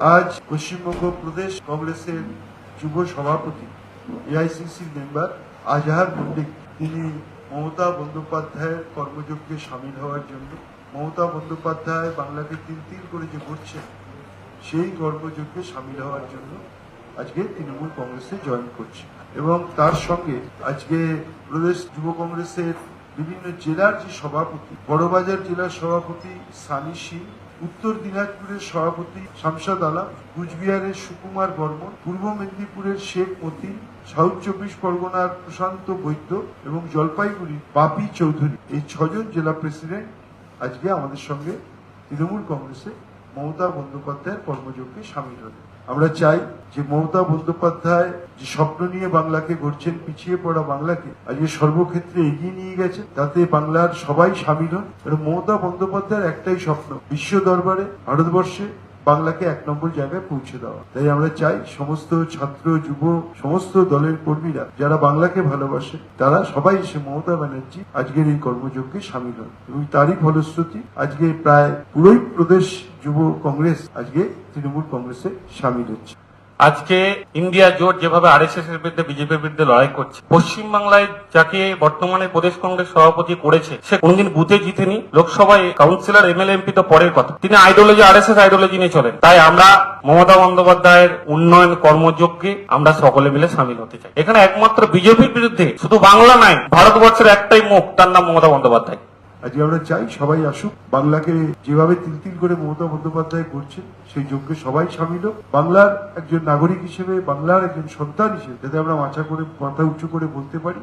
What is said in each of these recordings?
আজ পশ্চিমবঙ্গ প্রদেশ কংগ্রেসের যুব সভাপতি এআইসিসি মেম্বার আজহার মল্লিক তিনি মমতা বন্দ্যোপাধ্যায়ের কর্মযজ্ঞে সামিল হওয়ার জন্য মমতা বন্দ্যোপাধ্যায় বাংলাকে তিল তিল করে যে করছেন, সেই কর্মযজ্ঞে সামিল হওয়ার জন্য আজকে তৃণমূল কংগ্রেসে জয়েন করছে। এবং তার সঙ্গে আজকে প্রদেশ যুব কংগ্রেসের বিভিন্ন জেলার যে সভাপতি, বড়বাজার জেলার সভাপতি সানি সিং উত্তর দিনাজপুরের সভাপতি শামসাদ আলম, কুচবিহারের সুকুমার বর্মন, পূর্ব মেদিনীপুরের শেখ মতি সাউথ চব্বিশ পরগনার প্রশান্ত বৈদ্য এবং জলপাইগুড়ির বাপি চৌধুরী। এই ছজন জেলা প্রেসিডেন্ট আজকে আমাদের সঙ্গে তৃণমূল কংগ্রেসে মমতা বন্দ্যোপাধ্যায়ের কর্মযজ্ঞে সামিল হবে আমরা চাই যে মমতা বন্দ্যোপাধ্যায় যে স্বপ্ন নিয়ে বাংলাকে গড়ছেন, পিছিয়ে পড়া বাংলাকে আজকে সর্বক্ষেত্রে এগিয়ে নিয়ে গেছে তাতে বাংলার সবাই সামিল হন। মমতা বন্দ্যোপাধ্যায়ের একটাই স্বপ্ন, বিশ্ব দরবারে, ভারতবর্ষে বাংলাকে এক নম্বর জায়গায় পৌঁছে দেওয়া। তাই আমরা চাই সমস্ত ছাত্র, যুব, সমস্ত দলের কর্মীরা যারা বাংলাকে ভালোবাসে, তারা সবাই এসে মমতা ব্যানার্জি আজকের এই কর্মযজ্ঞে সামিল হন এবং তারই ফলশ্রুতি আজকে প্রায় পুরোই প্রদেশ যুব কংগ্রেস আজকে তৃণমূল কংগ্রেসে সামিল হচ্ছে। আজকে ইন্ডিয়া জোট যেভাবে আরএসএস এর বিরুদ্ধে, বিজেপির বিরুদ্ধে লড়াই করছে, পশ্চিমবাংলায় যাকে বর্তমানে প্রদেশ কংগ্রেস সভাপতি করেছে, সে কোনদিন বুথে জিতেনি, লোকসভায় কাউন্সিলর, এমএলএ, এমপি তো পরের কথা। তিনি আইডিওলজি আরএসএস আইডিওলজি নিয়ে চলেন। তাই আমরা মমতা বন্দ্যোপাধ্যায়ের উন্নয়ন কর্মযজ্ঞে আমরা সকলে মিলে সামিল হতে চাই। এখানে একমাত্র বিজেপির বিরুদ্ধে শুধু বাংলা নয় ভারতবর্ষের একটাই মুখ, তার নাম মমতা বন্দ্যোপাধ্যায়। আজকে আমরা চাই সবাই আসুক। বাংলাকে যেভাবে তিল তিল করে মমতা বন্দ্যোপাধ্যায় করছেন, সেই যজ্ঞে সবাই সামিল হোক। বাংলার একজন নাগরিক হিসেবে, বাংলার একজন সন্তান হিসেবে যাতে আমরা মাথা করে, মাথা উঁচু করে বলতে পারি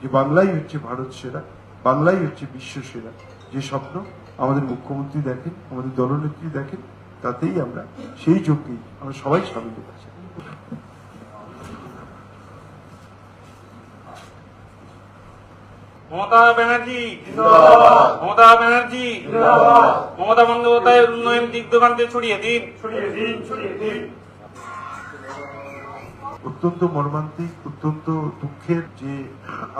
যে বাংলাই হচ্ছে ভারত সেরা, বাংলাই হচ্ছে বিশ্ব সেরা। যে স্বপ্ন আমাদের মুখ্যমন্ত্রী দেখেন, আমাদের দলনেত্রী দেখেন, তাতেই আমরা সেই যজ্ঞেই আমরা সবাই সামিল হতে মমতা ব্যানার্জি। মমতা ব্যানার্জি। মমতা বন্দ্যোপাধ্যায়ের উন্নয়ন দিক দোকানকে ছড়িয়ে দিন। অত্যন্ত মর্মান্তিক, অত্যন্ত দুঃখের যে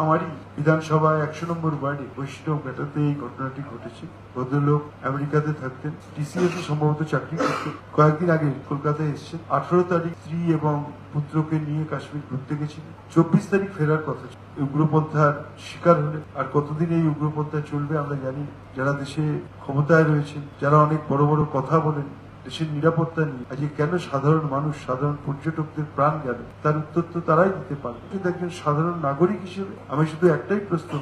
আমারই বিধানসভা একশো নম্বর ওয়ার্ডে বৈষ্ণব মেটাতে এই ঘটনাটি ঘটেছে। ভদ্রলোক আমেরিকাতে থাকতেন। টিসিএস সম্ভবত চাকরি করতেন কয়েকদিন আগে কলকাতায় এসেছেন। আঠারো তারিখ স্ত্রী এবং পুত্রকে নিয়ে কাশ্মীর ঘুরতে গেছিলেন। চব্বিশ তারিখ ফেরার কথা ছিল। উগ্রপন্থার শিকার হলে আর কতদিন এই উগ্রপন্থা চলবে আমরা জানি যারা দেশে ক্ষমতায় রয়েছেন, যারা অনেক বড় বড় কথা বলেন দেশের নিরাপত্তা নিয়ে আজকে কেন সাধারণ মানুষ, সাধারণ পর্যটকদের প্রাণ গেল, তার উত্তর তো তারাই দিতে পারবে। কিন্তু একজন সাধারণ নাগরিক হিসেবে, আমি শুধু একটাই প্রশ্ন,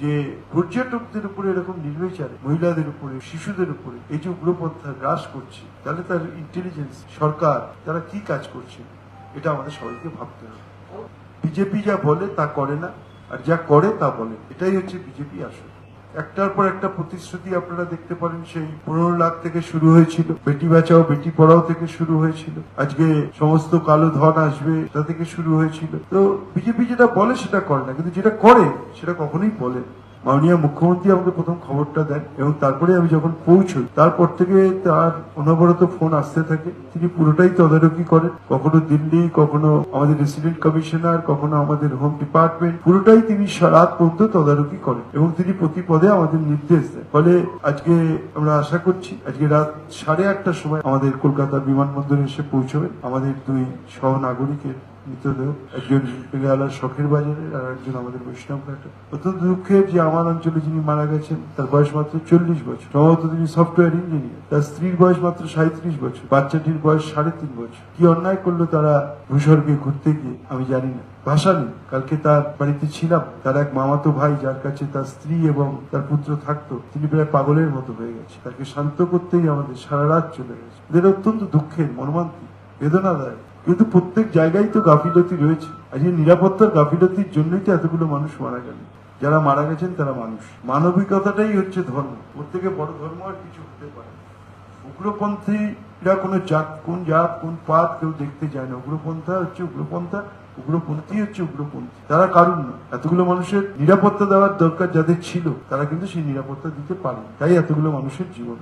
যে পর্যটকদের উপরে এরকম নির্বিচারে, মহিলাদের উপরে, শিশুদের উপরে, এই যে উগ্রপন্থা গ্রাস করছে, তাহলে তার ইন্টেলিজেন্স সরকার, তারা কি কাজ করছে? এটা আমাদের সবাইকে ভাবতে হবে। বিজেপি যা বলে তা করে না, আর যা করে তা বলে, এটাই হচ্ছে বিজেপি আসলে। একটার পর একটা প্রতিশ্রুতি আপনারা দেখতে পারেন, সেই পনেরো লাখ থেকে শুরু হয়েছিল। বেটি বাঁচাও, বেটি পড়াও থেকে শুরু হয়েছিল। আজকে সমস্ত কালো ধন আসবে তা থেকে শুরু হয়েছিল। তো বিজেপি যেটা বলে সেটা করে না, কিন্তু যেটা করে সেটা কখনোই বলে না। মাননীয় মুখ্যমন্ত্রী আমাকে প্রথম খবরটা দেন এবং তারপরে আমি যখন পৌঁছই, তারপর থেকে তার অনবরত ফোন আসতে থাকে। তিনি পুরোটাই তদারকি করেন। কখনো দিল্লি, কখনো আমাদের রেসিডেন্ট কমিশনার কখনো আমাদের হোম ডিপার্টমেন্ট পুরোটাই তিনি রাত পর্যন্ত তদারকি করেন এবং তিনি প্রতি পদে আমাদের নির্দেশ দেন। ফলে আজকে আমরা আশা করছি, আজকে রাত সাড়ে আটটার সময় আমাদের কলকাতা বিমানবন্দরে এসে পৌঁছবেন। আমাদের দুই সহ নাগরিকের মৃতদেহ একজন পেগালার শখের বাজারে আর একজন আমাদের বৈষ্ণব ঘাটে। অত্যন্ত দুঃখের যে আমার অঞ্চলে যিনি মারা গেছেন, তার বয়স মাত্র চল্লিশ বছর। সম্ভবত তিনি সফটওয়্যার ইঞ্জিনিয়ার। তার স্ত্রীর বয়স মাত্র সাঁত্রিশ বছর। বাচ্চাটির বয়স সাড়ে তিন বছর। কি অন্যায় করল তারা ভূস্বর্গে ঘুরতে গিয়ে, আমি জানি না। ভাষা নেই। কালকে তার বাড়িতে ছিলাম। তার এক মামাতো ভাই, যার কাছে তার স্ত্রী এবং তার পুত্র থাকতো, তিনি প্রায় পাগলের মতো হয়ে গেছে। তাকে শান্ত করতেই আমাদের সারা রাত চলে গেছে। এদের অত্যন্ত দুঃখের, মর্মান্তিক, বেদনাদায়ক কিন্তু প্রত্যেক জায়গায় তো গাফিলতি রয়েছে। আজকে নিরাপত্তার গাফিলতির জন্যই তো এতগুলো মানুষ মারা গেল। যারা মারা গেছেন তারা মানুষ। মানবিকতাটাই হচ্ছে ধর্ম। থেকে বড় ধর্ম আর কিছু হতে পারে উগ্রপন্থীরা কোনো জাত, কোন জাত, কোন পাত কেউ দেখতে যায় না। উগ্রপন্থা হচ্ছে উগ্রপন্থা, উগ্রপন্থী হচ্ছে উগ্রপন্থী। তারা কারণ না এতগুলো মানুষের নিরাপত্তা দেওয়ার দরকার যাদের ছিল, তারা কিন্তু সেই নিরাপত্তা দিতে পারে তাই এতগুলো মানুষের জীবন।